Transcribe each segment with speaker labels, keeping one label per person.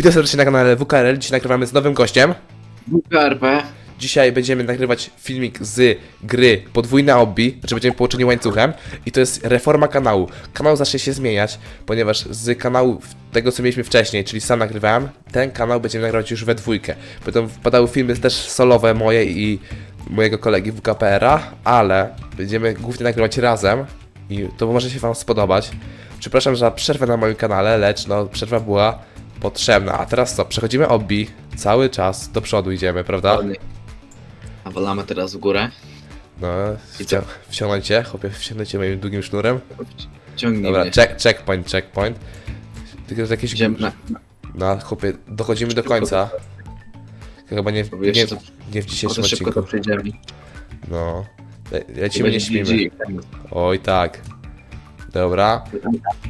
Speaker 1: Witam serdecznie na kanale WKRL. Dzisiaj nagrywamy z nowym gościem.
Speaker 2: WKRP.
Speaker 1: Dzisiaj będziemy nagrywać filmik z gry Podwójne Obbi, znaczy będziemy połączeni łańcuchem i to jest reforma kanału. Kanał zacznie się zmieniać, ponieważ z kanału tego co mieliśmy wcześniej, czyli sam nagrywałem, ten kanał będziemy nagrywać już we dwójkę. Będą wpadały filmy też solowe moje i mojego kolegi WKPR-a, ale będziemy głównie nagrywać razem i to może się wam spodobać. Przepraszam za przerwę na moim kanale, lecz no przerwa była potrzebna. A teraz co? Przechodzimy obbi, cały czas do przodu idziemy, prawda?
Speaker 2: A walamy teraz w górę.
Speaker 1: No,
Speaker 2: I
Speaker 1: wcia- wciągnącie, chłopie, wciągnijcie moim długim sznurem.
Speaker 2: Ciągnij
Speaker 1: Dobra,
Speaker 2: mnie.
Speaker 1: check, checkpoint, checkpoint. Tylko że jakieś...
Speaker 2: Idziemy na...
Speaker 1: No, chłopie, dochodzimy do końca. Chyba nie, nie,
Speaker 2: to-
Speaker 1: nie w dzisiejszym
Speaker 2: Może szybko
Speaker 1: odcinku.
Speaker 2: to przejdziemy.
Speaker 1: No. Le lecimy, nie śpimy. Oj, tak. Dobra.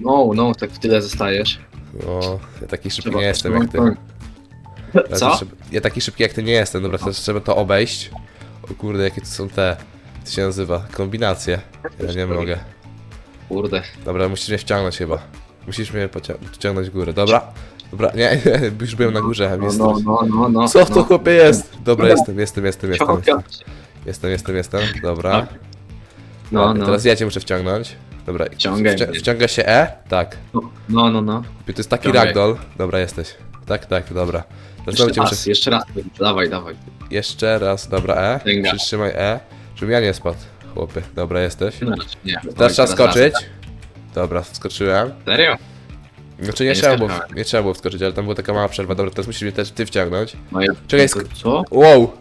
Speaker 2: No, no, tak w tyle zostajesz.
Speaker 1: No, ja taki szybki
Speaker 2: Trzeba-
Speaker 1: nie jestem jak ty.
Speaker 2: Co?
Speaker 1: ja taki szybki jak ty nie jestem. Dobra, teraz trzeba to obejść. O kurde, jakie to są te... Co się nazywa? Kombinacje. Ja nie mogę.
Speaker 2: Kurde.
Speaker 1: Dobra, musisz mnie wciągnąć chyba. Musisz mnie pocia- wciągnąć w górę. Dobra. Dobra, nie, nie, już byłem na górze. a mnie
Speaker 2: No, no, no, no, no.
Speaker 1: Co to
Speaker 2: no.
Speaker 1: chłopie jest? Dobra, jestem, jestem, jestem, jestem. Jestem, jestem, jestem. Dobra.
Speaker 2: No, no.
Speaker 1: Teraz ja cię muszę wciągnąć. Dobra,
Speaker 2: Wciągaj
Speaker 1: wci-
Speaker 2: mnie.
Speaker 1: wciąga się E? Tak.
Speaker 2: No, no, no.
Speaker 1: To jest taki
Speaker 2: Wciągaj.
Speaker 1: ragdoll. Dobra, jesteś. Tak, tak, dobra. Teraz
Speaker 2: Jeszcze
Speaker 1: znowu cię muszę...
Speaker 2: raz, jeszcze raz. Dawaj, dawaj.
Speaker 1: Jeszcze raz, dobra, E.
Speaker 2: Sięga.
Speaker 1: Przytrzymaj E. Żebym ja nie spadł. Chłopie, dobra, jesteś.
Speaker 2: No, nie.
Speaker 1: Teraz
Speaker 2: Dawaj,
Speaker 1: trzeba skoczyć.
Speaker 2: raz.
Speaker 1: Dobra, skoczyłem.
Speaker 2: Serio?
Speaker 1: Znaczy nie
Speaker 2: Nie
Speaker 1: trzeba, było,
Speaker 2: skakałem.
Speaker 1: nie trzeba było wskoczyć, ale tam była taka mała przerwa. Dobra, teraz musisz mnie też ty wciągnąć.
Speaker 2: No ja...
Speaker 1: Czekaj, sk-
Speaker 2: Co?
Speaker 1: Wow!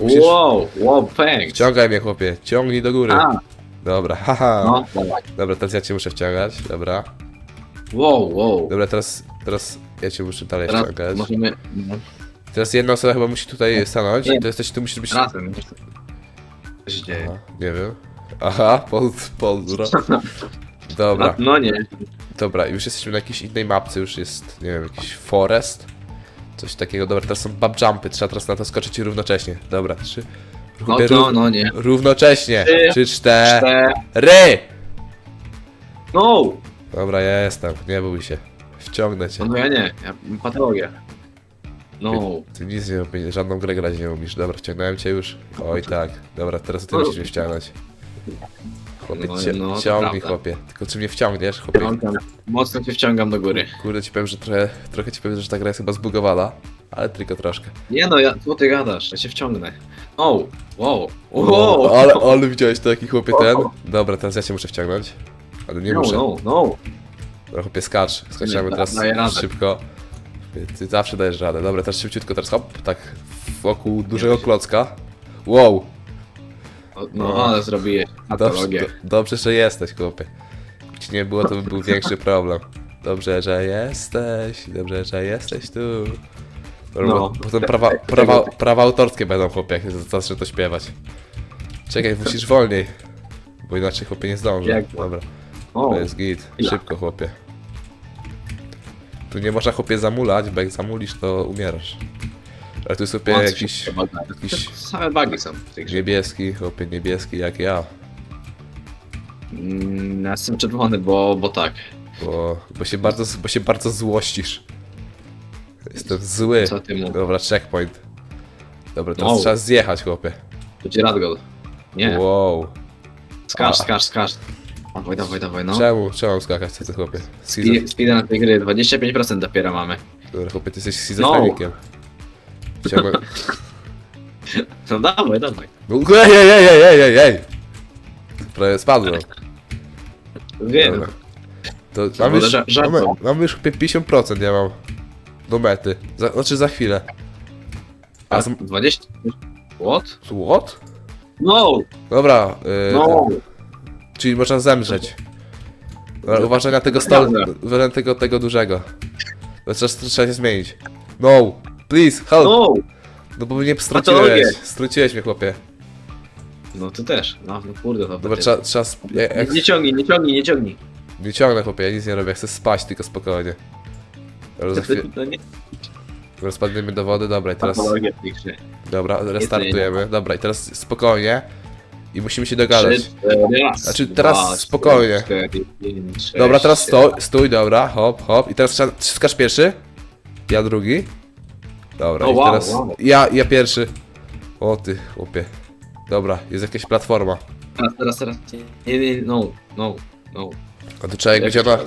Speaker 1: Musisz-
Speaker 2: Wow, wow, thanks.
Speaker 1: Wciągaj mnie, chłopie. Ciągnij do góry.
Speaker 2: A,
Speaker 1: Dobra, haha.
Speaker 2: no, dawaj.
Speaker 1: Dobra, teraz ja cię muszę wciągać. Dobra.
Speaker 2: Wow, wow.
Speaker 1: Dobra, teraz, teraz ja cię muszę dalej
Speaker 2: Teraz
Speaker 1: wciągać.
Speaker 2: możemy... No,
Speaker 1: Teraz jedna osoba chyba musi tutaj stanąć.
Speaker 2: Nie.
Speaker 1: To jesteś, tu musisz być...
Speaker 2: razem. Co się dzieje?
Speaker 1: Aha, nie wiem. Aha, poz, pozdro. Dobra,
Speaker 2: No nie.
Speaker 1: dobra, już jesteśmy na jakiejś innej mapce, już jest, nie wiem, jakiś forest. Coś takiego, dobra, teraz są bub jumpy, trzeba teraz na to skoczyć równocześnie. Dobra, trzy.
Speaker 2: No,
Speaker 1: Chłopie,
Speaker 2: no,
Speaker 1: ró-
Speaker 2: no nie.
Speaker 1: Równocześnie.
Speaker 2: Trzy,
Speaker 1: Trzy, cztery.
Speaker 2: No!
Speaker 1: Dobra, ja jestem, nie bój się. Wciągnę cię.
Speaker 2: No ja nie, ja mam patologię. No.
Speaker 1: Ty nic nie umiesz, żadną grę grać nie umiesz. Dobra, wciągnąłem cię już. Oj tak. Dobra, teraz ty
Speaker 2: No.
Speaker 1: musisz mnie wciągnąć. Chłopie,
Speaker 2: No,
Speaker 1: cie-
Speaker 2: no, to
Speaker 1: ciągnij
Speaker 2: prawda.
Speaker 1: chłopie. Tylko czy mnie wciągniesz, chłopie?
Speaker 2: Wciągam. Mocno cię wciągam do góry.
Speaker 1: Kurde ci powiem, że trochę, trochę ci powiem, że ta gra jest chyba zbugowana. Ale tylko troszkę.
Speaker 2: Nie no, ja, co ty gadasz? Ja cię wciągnę. O! Wow! Wow!
Speaker 1: ale, ale widziałeś to jaki chłopie ten? Dobra, teraz ja cię muszę wciągnąć. Ale nie
Speaker 2: no,
Speaker 1: muszę.
Speaker 2: no, no.
Speaker 1: Dobra, chłopie skacz. Skaczemy
Speaker 2: Nie,
Speaker 1: teraz
Speaker 2: daję radę.
Speaker 1: szybko. Ty zawsze dajesz radę. Dobra, teraz szybciutko, teraz hop, tak wokół dużego klocka. Wow!
Speaker 2: No, ale zrobiłeś
Speaker 1: Dobrze,
Speaker 2: patologię.
Speaker 1: do, dobrze, że jesteś, chłopie. Gdyby ci nie było, to by był większy problem. Dobrze, że jesteś, dobrze, że jesteś tu.
Speaker 2: No,
Speaker 1: bo potem prawa,
Speaker 2: tego-
Speaker 1: prawa, prawa autorskie będą, chłopie, jak zacznę to śpiewać. Czekaj, musisz wolniej, bo inaczej, chłopie, nie zdążę.
Speaker 2: Jak?
Speaker 1: Dobra,
Speaker 2: O,
Speaker 1: to jest git. Szybko, chłopie. Tu nie można, chłopie, zamulać, bo jak zamulisz, to umierasz. Ale tu jest, chłopie, jakiś, jakiś
Speaker 2: Same bugi są w grze.
Speaker 1: niebieski, chłopie, niebieski jak ja.
Speaker 2: Mm, Ja jestem czerwony, bo, bo tak.
Speaker 1: Bo, bo, się bardzo, bo się bardzo złościsz. Jestem zły.
Speaker 2: Co ty mówisz?
Speaker 1: Dobra, checkpoint. Dobra, teraz
Speaker 2: Wow.
Speaker 1: trzeba zjechać, chłopie.
Speaker 2: Będzie Radgol. Nie.
Speaker 1: Wow.
Speaker 2: Skacz,
Speaker 1: A.
Speaker 2: skacz, skacz. Dawaj, dawaj, dawaj, no.
Speaker 1: Czemu? Czemu skakać, co ty, chłopie? Schizo...
Speaker 2: Speed- Speeda na tej gry 25% dopiero mamy.
Speaker 1: Dobra, chłopie, ty jesteś schizofrenikiem. Chciałbym...
Speaker 2: No dawaj, dawaj.
Speaker 1: No, ej, ej, ej, ej, ej, ej, ej! Prawie spadłem.
Speaker 2: Wiem.
Speaker 1: Dobra. To
Speaker 2: To
Speaker 1: mam już,
Speaker 2: ża-
Speaker 1: mamy, mamy już chłopie 50% ja mam. Do mety. Za, znaczy za chwilę. A
Speaker 2: A
Speaker 1: z...
Speaker 2: 20? What?
Speaker 1: What?
Speaker 2: No!
Speaker 1: Dobra, yy,
Speaker 2: No!
Speaker 1: Czyli można zemrzeć. Dobra, Uważaj na tego stol, na tego, tego dużego. To trzeba, to trzeba się zmienić. No, please, help! No,
Speaker 2: No!
Speaker 1: bo mnie struciłeś, struciłeś mnie chłopie.
Speaker 2: No ty też. No, no kurde, to
Speaker 1: Dobra, trzeba, trzeba, sp- ja,
Speaker 2: Nie,
Speaker 1: jak,
Speaker 2: nie ciągnij, nie ciągnij, nie ciągnij.
Speaker 1: nie ciągnę chłopie, ja nic nie robię, ja chcę spać tylko spokojnie. Za chwilę,
Speaker 2: No nie.
Speaker 1: wody, dobra i teraz,
Speaker 2: tej grze.
Speaker 1: dobra, restartujemy, dobra i teraz spokojnie. I musimy się dogadać.
Speaker 2: Raz,
Speaker 1: Znaczy, teraz spokojnie.
Speaker 2: cztery, pięć, sześć,
Speaker 1: Dobra, teraz
Speaker 2: siedem.
Speaker 1: stój, stój, dobra, hop, hop. I teraz trzeba, skasz pierwszy? Ja drugi. Dobra,
Speaker 2: O,
Speaker 1: i
Speaker 2: wow,
Speaker 1: teraz
Speaker 2: wow.
Speaker 1: ja, ja pierwszy. O ty, chłopie. Dobra, jest jakaś platforma.
Speaker 2: Teraz, teraz, teraz. Nie, nie, no, no, no.
Speaker 1: A tu trzeba jak
Speaker 2: Jak
Speaker 1: będzie ona...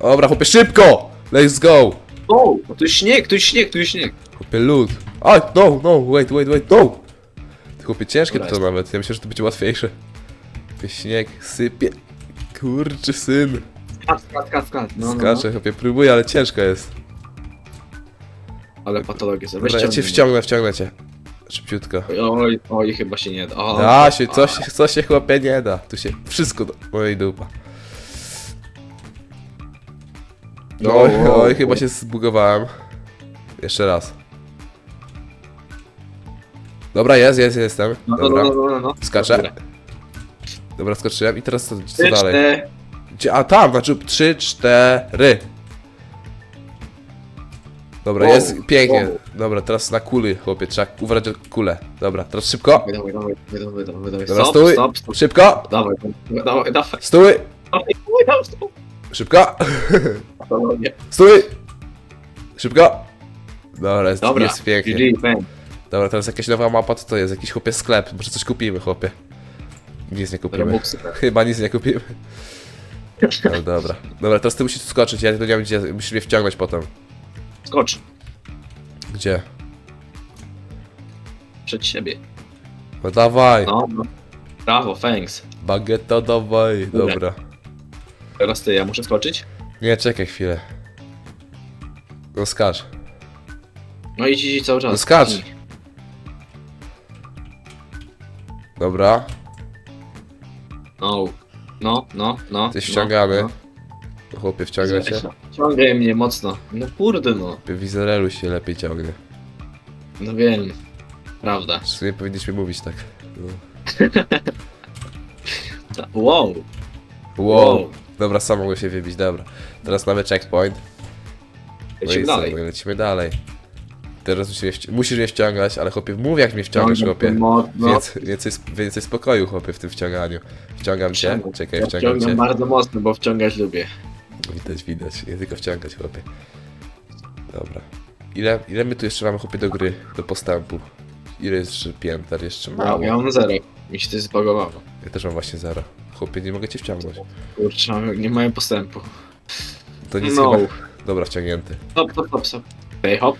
Speaker 1: Dobra, chłopie, szybko! Let's go!
Speaker 2: O, tu jest śnieg, tu jest śnieg, tu jest śnieg.
Speaker 1: Chłopie, lód. A, no, no, wait, wait, wait, no! Ty, Chłopie, ciężkie
Speaker 2: Dobra,
Speaker 1: to nawet. Ja myślę, że to będzie łatwiejsze. Chłopie, śnieg sypie. Kurczy syn.
Speaker 2: Skat, skat, skat, skat. No, no,
Speaker 1: Skaczę, chłopie, próbuję, ale ciężko jest.
Speaker 2: no. Ale patologię sobie.
Speaker 1: Dobra, ja cię wciągnę, wciągnę cię. Szybciutko.
Speaker 2: Oj, oj, chyba się nie da. O,
Speaker 1: Da się, coś, coś się chłopie nie da. Tu się wszystko da. Oj, dupa.
Speaker 2: No,
Speaker 1: Oj, oj, chyba się zbugowałem. Jeszcze raz. Dobra, jest, jest, jestem.
Speaker 2: No, no,
Speaker 1: Dobra,
Speaker 2: no, no, no, no.
Speaker 1: skaczę.
Speaker 2: Dobra.
Speaker 1: Skoczyłem i teraz co, co
Speaker 2: Trzy,
Speaker 1: dalej?
Speaker 2: cztery.
Speaker 1: Gdzie, a tam, znaczy 3, 4. Dobra,
Speaker 2: Wow,
Speaker 1: jest pięknie.
Speaker 2: wow.
Speaker 1: Dobra, teraz na kuli, chłopie, trzeba uważać na kulę. Dobra, teraz szybko.
Speaker 2: Dawaj, dawaj, dawaj, dawaj, dawaj, dawaj.
Speaker 1: Dobra,
Speaker 2: Stop,
Speaker 1: stój.
Speaker 2: stop, stop.
Speaker 1: Szybko.
Speaker 2: Dawaj, dawaj, dawaj.
Speaker 1: Stój.
Speaker 2: Dawaj, dawaj, stop.
Speaker 1: Szybko. Stój. Szybko. Dobra, jest,
Speaker 2: Dobra,
Speaker 1: jest pięknie.
Speaker 2: GG, bang.
Speaker 1: Dobra, teraz jakaś nowa mapa, co to jest? Jakiś chłopie sklep, może coś kupimy, chłopie. Nic nie kupimy.
Speaker 2: Robuxy.
Speaker 1: Chyba nic nie kupimy. No dobra. Dobra, teraz ty musisz tu skoczyć, ja nie wiem gdzie, musisz mnie wciągnąć potem.
Speaker 2: Skocz.
Speaker 1: Gdzie?
Speaker 2: Przed siebie.
Speaker 1: No dawaj,
Speaker 2: No, no. Brawo, thanks.
Speaker 1: bagieta dawaj,
Speaker 2: Dobra.
Speaker 1: dobra.
Speaker 2: Teraz ty, ja muszę skoczyć?
Speaker 1: Nie, czekaj chwilę. No skacz.
Speaker 2: No idź, idź cały czas.
Speaker 1: No skacz. Dobra,
Speaker 2: No, no, no, no.
Speaker 1: jesteś
Speaker 2: no,
Speaker 1: wciągany.
Speaker 2: no.
Speaker 1: No. Chłopie, wciąga cię.
Speaker 2: Ciągaj mnie mocno. No kurde no.
Speaker 1: W Izraelu się lepiej ciągnie.
Speaker 2: No wiem. Prawda.
Speaker 1: W sumie powinniśmy mówić tak. No.
Speaker 2: Ta- Wow.
Speaker 1: Wow.
Speaker 2: Wow.
Speaker 1: Dobra, sam mogę się wybić, dobra. Teraz mamy checkpoint. No
Speaker 2: Lecimy
Speaker 1: i co,
Speaker 2: dalej.
Speaker 1: no i lecimy dalej. Teraz musimy wci- musisz mnie wciągać, ale chłopie, mów jak mnie wciągasz, chłopie.
Speaker 2: Mocno.
Speaker 1: Więcej, więcej, sp- więcej spokoju, chłopie, w tym wciąganiu. Wciągam cię,
Speaker 2: Wciągam.
Speaker 1: czekaj,
Speaker 2: Ja
Speaker 1: wciągam
Speaker 2: wciągam
Speaker 1: cię.
Speaker 2: bardzo mocno, bo wciągać lubię.
Speaker 1: Widać, widać, nie tylko wciągać, chłopie. Dobra. Ile, ile my tu jeszcze mamy, chłopie, do gry, do postępu? Ile jest jeszcze pięter? Jeszcze mało.
Speaker 2: Ja mam zero. Mi się to zbagowało.
Speaker 1: Ja też mam właśnie zero. Chłopie, nie mogę cię wciągnąć.
Speaker 2: Kurczę, nie mają postępu.
Speaker 1: To nic
Speaker 2: No.
Speaker 1: chyba... Dobra, wciągnięty.
Speaker 2: Hop, hop, hop, hop. Okej, hop.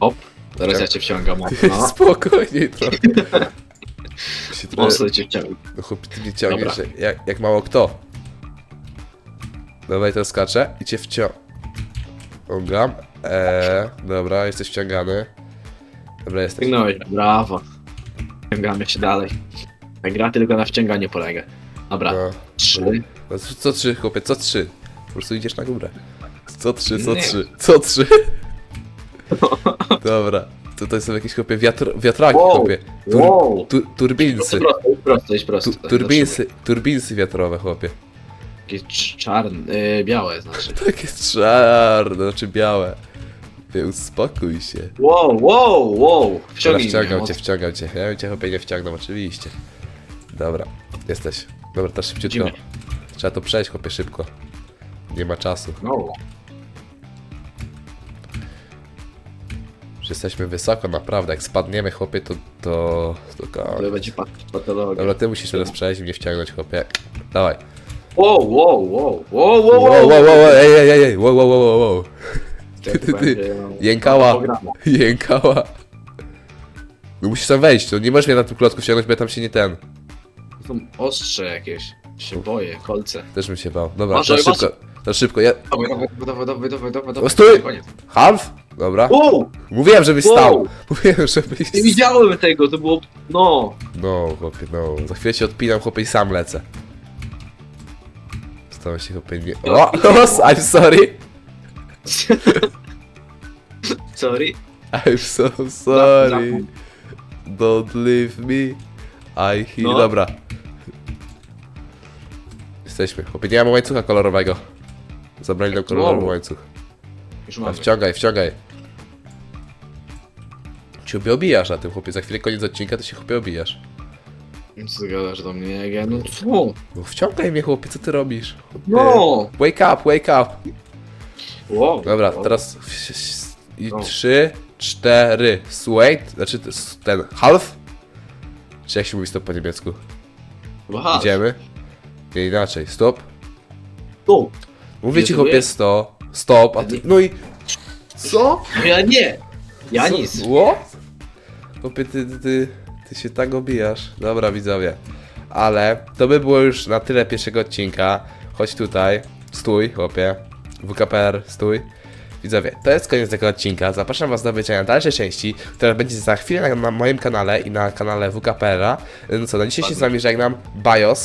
Speaker 2: Hop. Teraz ja cię wciągam mocno.
Speaker 1: Spokojniej trochę. Się trochę...
Speaker 2: Mocno cię wciągam.
Speaker 1: No chłopie, ty mnie ciągniesz jak, jak mało kto. I teraz skaczę i cię wciągam. Eee, dobra, jesteś wciągany. Dobra, jesteś.
Speaker 2: Wciągnąłeś, brawo. Wciągamy się dalej. Ta gra tylko na wciąganiu polega. Dobra,
Speaker 1: No.
Speaker 2: trzy.
Speaker 1: No, co- co trzy, chłopie, co trzy? Po prostu idziesz na górę. Co trzy, co
Speaker 2: Nie.
Speaker 1: trzy, co trzy? Dobra, tutaj są jakieś chłopie wiatr, wiatraki,
Speaker 2: Wow,
Speaker 1: chłopie.
Speaker 2: Wow.
Speaker 1: tu, turbinsy.
Speaker 2: Prosto, idź prosto, idź prosto.
Speaker 1: Tu, turbinsy, turbinsy wiatrowe, chłopie.
Speaker 2: Takie cz- czarne, yy, białe znaczy.
Speaker 1: Takie czarne, znaczy białe. Uspokój się.
Speaker 2: Wow, wow, wow. Wciągnij
Speaker 1: wciągam
Speaker 2: mnie,
Speaker 1: cię,
Speaker 2: mocno.
Speaker 1: wciągam cię. Ja bym cię chłopie nie wciągnął, oczywiście. Dobra, jesteś. Dobra, teraz szybciutko.
Speaker 2: Idziemy.
Speaker 1: Trzeba to przejść, chłopie, szybko. Nie ma czasu.
Speaker 2: No.
Speaker 1: Już jesteśmy wysoko, naprawdę. Jak spadniemy, chłopie, to... to... to koniec.
Speaker 2: będzie pat patologia.
Speaker 1: Dobra, ty musisz teraz przejść i mnie wciągnąć, chłopie. Dawaj.
Speaker 2: Wow, wow, wow, wow, wow,
Speaker 1: Wow, wow, wow, wow, ej, ej, ej, ej, wow, wow, wow, wow, wow.
Speaker 2: Ty,
Speaker 1: ty, ty. Jękała. Jękała. No musisz tam wejść, to nie możesz mnie na tym klocku wciągnąć, bo ja tam się nie ten.
Speaker 2: Są ostrze jakieś. Się boję, kolce.
Speaker 1: Też bym się bał. Dobra,
Speaker 2: Uważaj,
Speaker 1: teraz szybko. Teraz szybko, ja...
Speaker 2: Dawaj, dawaj, dawaj, dawaj, dawaj, dawaj,
Speaker 1: O,
Speaker 2: dawaj.
Speaker 1: stój!
Speaker 2: Koniec.
Speaker 1: Half? Dobra.
Speaker 2: Wow!
Speaker 1: Mówiłem, żebyś
Speaker 2: Wow.
Speaker 1: stał. Mówiłem, żebyś...
Speaker 2: Nie widziałem tego, to było... No.
Speaker 1: No, chłopie, no. Za chwilę się odpinam, chłopie, i sam lecę. Stałem się, chłopie, nie... O, I'm sorry.
Speaker 2: Sorry.
Speaker 1: I'm so sorry. Don't leave me. I hear...
Speaker 2: No.
Speaker 1: Dobra. Jesteśmy. Chłopie, nie mamy łańcucha kolorowego. Zabrali nam kolorowy łańcuch.
Speaker 2: Już
Speaker 1: A
Speaker 2: mamy.
Speaker 1: wciągaj, wciągaj. Ciebie obijasz na tym, chłopie. Za chwilę koniec odcinka, to się chłopie obijasz.
Speaker 2: Co ty gadasz do mnie? Jak ja... No co?
Speaker 1: No wciągaj mnie, chłopie, co ty robisz?
Speaker 2: No!
Speaker 1: Wake up, wake up.
Speaker 2: Wow,
Speaker 1: Dobra,
Speaker 2: wow.
Speaker 1: teraz i
Speaker 2: No.
Speaker 1: trzy, cztery. Wait, znaczy to ten half? Czy jak się mówi stop po niemiecku?
Speaker 2: Aha,
Speaker 1: Idziemy. Nie inaczej, stop.
Speaker 2: Tu.
Speaker 1: Mówię ci chłopie sto, stop, a ty, no i co?
Speaker 2: No ja nie. Ja
Speaker 1: Co?
Speaker 2: nic.
Speaker 1: What? Chłopie, ty, ty, ty, ty się tak obijasz. Dobra, widzowie. Ale to by było już na tyle pierwszego odcinka. Chodź tutaj. Stój, chłopie. WKPR, stój. Widzowie, to jest koniec tego odcinka. Zapraszam Was do obejrzenia dalszej części, która będzie za chwilę na, na moim kanale i na kanale WKPR-a. No co, na dzisiaj się z Wami żegnam. Bios.